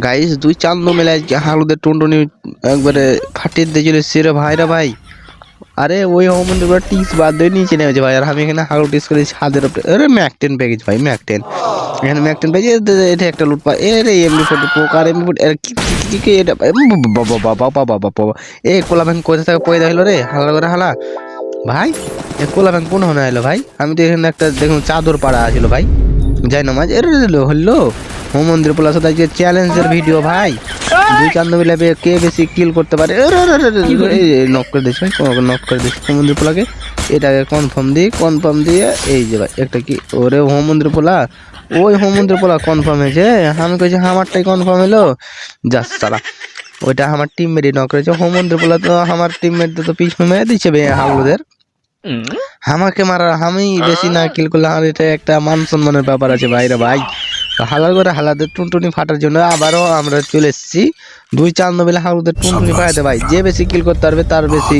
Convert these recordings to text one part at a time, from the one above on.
Guys দুই চান্দ মেলে হালুদের টুনটুনি একবারে ফাটিয়ে দিয়েছিল সেরে ভাইরা ভাই আরে ওই হোমন্দির পুরো টিস বাদ দিয়ে নিচে নেমেছে ভাই, আর আমি এখানে হালু টিস করে ছাদের উপরে আরে ম্যাকটেন প্যাকেজ ভাই ম্যাকটেন এখানে ম্যাকটেন প্যাকেজ এটা একটা লুট পা এ রে, এমনি ফটো পোকার এমনি ফটো কি, কি- কি এটা বাবা বাবা বাবা বাবা এ, কোলা ব্যাংক কোথা থেকে পয়দা হইল রে? হালা করে হালা। ভাই, এ কোলা ব্যাংক কোন হনে আইলো ভাই? আমি তো এখানে একটা দেখুন চাদর পাড়া আছিল ভাই। যাই না মাঝ এর হলো মন্দির প্লাস আজকে চ্যালেঞ্জের ভিডিও ভাই। দুই চান্দ মিলে বে- কে বেশি কিল করতে পারে? নক করে দিস নক করে হোম মন্দির পোলাকে। এটাকে কনফার্ম দিয়ে কনফার্ম দিয়ে এই যে ভাই একটা কি ওরে মন্দির পোলা ওই মন্দির পোলা কনফার্ম হয়েছে। আমি কইছি আমারটাই কনফার্ম হলো। যাস সালা ওইটা আমার টিম মেটই নক করেছে। হোম মন্দির পোলা তো আমার টিম মেট তো পিছনে মেরে দিচ্ছে বে হাগলুদের আমাকে মারা আমি বেশি না কিল করলে আমার এটা একটা মান সম্মানের ব্যাপার আছে ভাইরা ভাই। তো হালাল করে হালাদের টুনটুনি ফাটার জন্য আবারও আমরা চলে এসেছি। দুই চান্দ মিলে হালুদের টুনটুনি ফাটাতে ভাই যে বেশি কিল করতে পারবে তার বেশি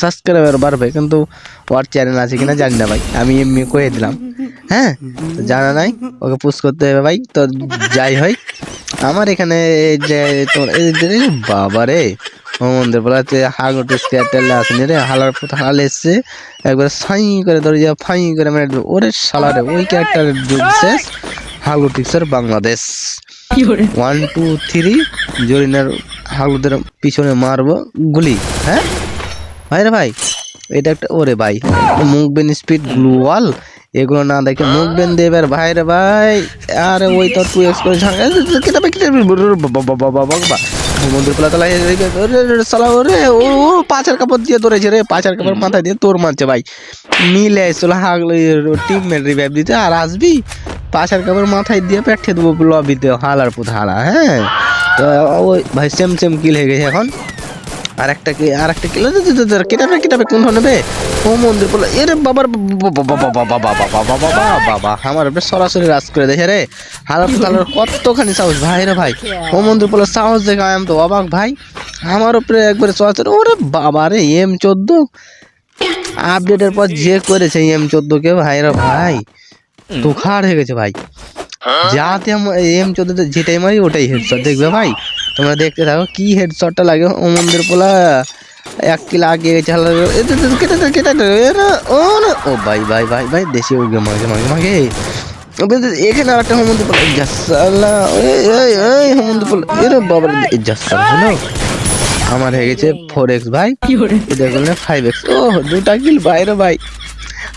সাবস্ক্রাইবার বাড়বে কিন্তু ওর চ্যানেল আছে কিনা জানি না ভাই আমি এমনি কয়ে দিলাম। হ্যাঁ? জানা নাই ওকে পুশ করতে হবে ভাই তো যাই হয়। আমার এখানে এই যে তোমার যে বাবা রে মন্দির বলাতে হাগটে স্কেটেল আসেনি রে হালার হাল এসছে। একবার সাই করে ধরে যা ফাই করে মেরে দেবে। ওরে সালারে ওই ক্যারেক্টারের যুগ শেষ হাগলুটিক্সের বাংলাদেশ ওয়ান টু থ্রি জরিনার হাগলুদের পিছনে মারবো গুলি হ্যাঁ ভাই রে ভাই এটা একটা ওরে ভাই মুখ বেন স্পিড গ্লু ওয়াল এগুলো না দেখে মুভমেন্ট দেবে আর ভাই রে ভাই আরে ওই তো টু এক্স করে বাবা বাবা মন্দির তলা সালা ওরে ও পাঁচের কাপড় দিয়ে ধরেছে রে পাঁচের কাপড় মাথায় দিয়ে তোর মারছে ভাই মিলে এসছিল হাগলো টিম মেট রিভাইভ দিতে আর আসবি পাঁচের কাপড় মাথায় দিয়ে পেটে দেবো লবিতে হালার পুত হালা হ্যাঁ তো ওই ভাই সেম সেম কিল হয়ে গেছে এখন আর একটা কি আর একটা কিলো কেটাবে কেটাবে কোন নেবে ও মন্দির বলে এরে বাবার বাবা আমার উপরে সরাসরি রাজ করে দেখে রে হালার হালার কতখানি সাহস ভাই রে ভাই ও মন্দির বলে সাহস দেখে আমি তো অবাক ভাই আমার উপরে একবারে সরাসরি ওরে বাবা রে এম চোদ্দ আপডেটের পর যে করেছে এম চোদ্দ কে ভাই রে ভাই তুখার হয়ে গেছে ভাই। যাতে এম চোদ্দতে যেটাই মারি ওটাই হেডশট দেখবে ভাই। তোমরা দেখতে থাকো কি হেডশটটা লাগে ও মন্দির পোলা। এক কিলো আগে গেছে ও না, ও ভাই ভাই ভাই ভাই দেশি উগে মাগে মাগে মাগে। এখানে আর একটা হোমন্দি পোলা। জাসালা এই হোমন্দি পোলা। এরে বাবা জাসালা হলো আমার হয়ে গেছে ফোর এক্স ভাই। করলে ফাইভ এক্স ও দুটা কিল বাইরে ভাই।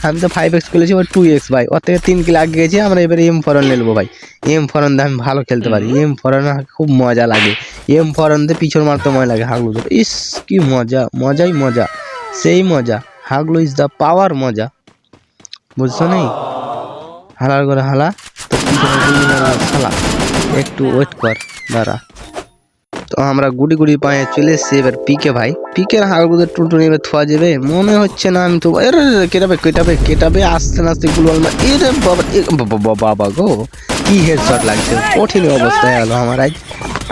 আমি তো ফাইভ এক্স খেলেছি ওর টু এক্স ভাই। ওর থেকে তিন কিল আগে গেছি আমরা এবারে এম ফরন নেব ভাই। এম ফরন দিয়ে আমি ভালো খেলতে পারি। এম ফরন খুব মজা লাগে। এম ফরন দিয়ে পিছন মারতে মজা লাগে হাগলু ইস কি মজা মজাই মজা। সেই মজা হাগলু ইজ দ্য পাওয়ার মজা। বুঝছ নেই হালার করে হালা তো শালা। একটু ওয়েট কর দাঁড়া। আমরা গুড়ি গুড়ি পায়ে চলে এসেছি। এবার পিকে ভাই পিকের হাড়গুদের টুনটুনি এবার থোয়া যাবে। মনে হচ্ছে না আমি তো কেটাবে কেটাবে কেটাবে, আস্তে আস্তে গুলো আলমা এরে বাবা বাবা গো, কি হেডশট লাগছে। কঠিন অবস্থায় গেল আমার আজ।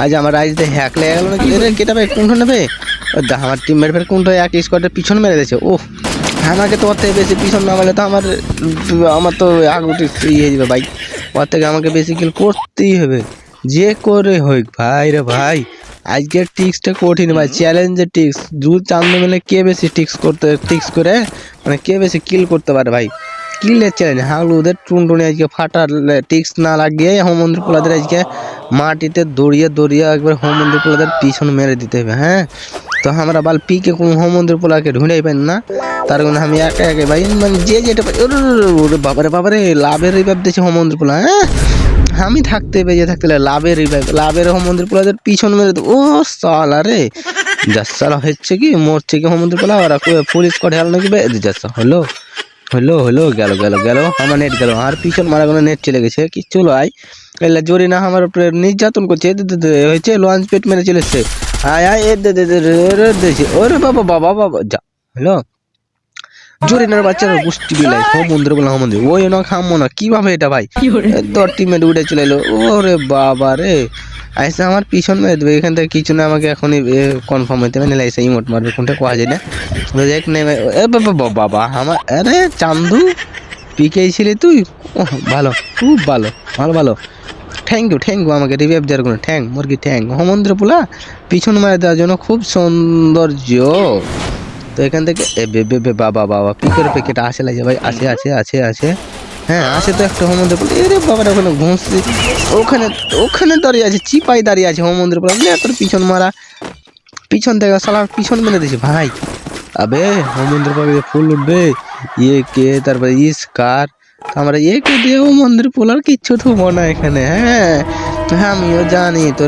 আজ আমার আজতে হ্যাক লেগে গেল নাকি? এরে, কেটাবে কোনটা নেবে? আমার টিম মেট ফের কোনটা এক স্কোয়াডের পিছন মেরে দিয়েছে। ও আমাকে তো ওর থেকে বেশি পিছন না মারলে তো আমার আমার তো আগুটি ইয়ে যাবে বাইক ওর থেকে আমাকে বেশি কিল করতেই হবে। যে করে হোক, ভাই রে ভাই। আজকের টিক্সটা কঠিন ভাই চ্যালেঞ্জের টিক্স দু চান্দ মিলে কে বেশি টিক্স করতে টিক্স করে? মানে কে বেশি কিল করতে পারে ভাই? কিলের চ্যালেঞ্জ হাগলু ওদের টুনটুনি আজকে ফাটার টিক্স না লাগিয়ে হোমন্দির পোলাদের আজকে মাটিতে দড়িয়ে দড়িয়ে একবার হোমন্দির পোলাদের পিছন মেরে দিতে হবে হ্যাঁ? তো আমরা বাল পিকে কোন হোমন্দির পোলাকে ঢুঁড়াই পাই না। তার কারণে আমি একা একা ভাই মানে যে যেটা পাই ওরে ওরে বাবারে বাবারে লাভের রিভাব দিয়েছে হোমন্দির পোলা হ্যাঁ? আমি থাকতে বেঁচে থাকতে হলে লাভের লাভের হোমন্দির পোলাদের পিছন মেরে ও সালা রে যাসালা হচ্ছে কি মরছে কি হোমন্দির পোলা ওরা পুলিশ করে হেল নাকি যাসা হলো হলো হলো গেল গেল গেল আমার নেট গেল আর পিছন মারা কোনো নেট চলে গেছে কি চলো আয় এলা জোরি না আমার উপরে নির্যাতন করছে হয়েছে লঞ্চ পেট মেরে চলে এসছে আয় আয় এ দে দে রে ওরে বাবা বাবা বাবা যা হ্যালো জরিনার বাচ্চারা গোষ্ঠী বিলাই হোম মন্দির বলে মন্দির। ওই না খামো না কীভাবে এটা ভাই? তোর টিমে উঠে চলে এলো। ওরে বাবা রে। আইসে আমার পিছন মেরে দেবে এখান থেকে কিছু না আমাকে এখনই কনফার্ম হইতে হবে নাহলে এসে ইমোট মারবে কোনটা কোয়া যায় না। দেখ নেমে এ বাবা বাবা, আমার আরে চান্দু পিকে ছিলি তুই? ভালো খুব ভালো ভালো ভালো। থ্যাংক ইউ থ্যাংক ইউ আমাকে রিভাইভ দেওয়ার জন্য থ্যাংক মুরগি থ্যাংক হোমন্দ্র পোলা পিছন মারে দেওয়ার জন্য খুব সৌন্দর্য। তো এখান থেকে, এ, বে বে বাবা বাবা পিকের প্যাকেট আসে লাগে ভাই? আছে আছে আছে আছে হ্যাঁ আছে তো একটা হোমন্দ্র পোলা এরে বাবার, ওখানে ঘুষছে ওখানে ওখানে দাঁড়িয়ে আছে চিপাই দাঁড়িয়ে আছে হোমন্দ্র পোলা লে তোর পিছন মারা। পিছন থেকে সালা পিছন মেরে দিয়েছে ভাই। আবে হোমন্দ্র পাবে ফুল উঠবে। ইয়ে কে, তারপরে ইস্কার আমরা একে দিয়ে মন্দির পোলার কিচ্ছু থুবো না এখানে হ্যাঁ। হ্যাঁ আমিও জানি, তো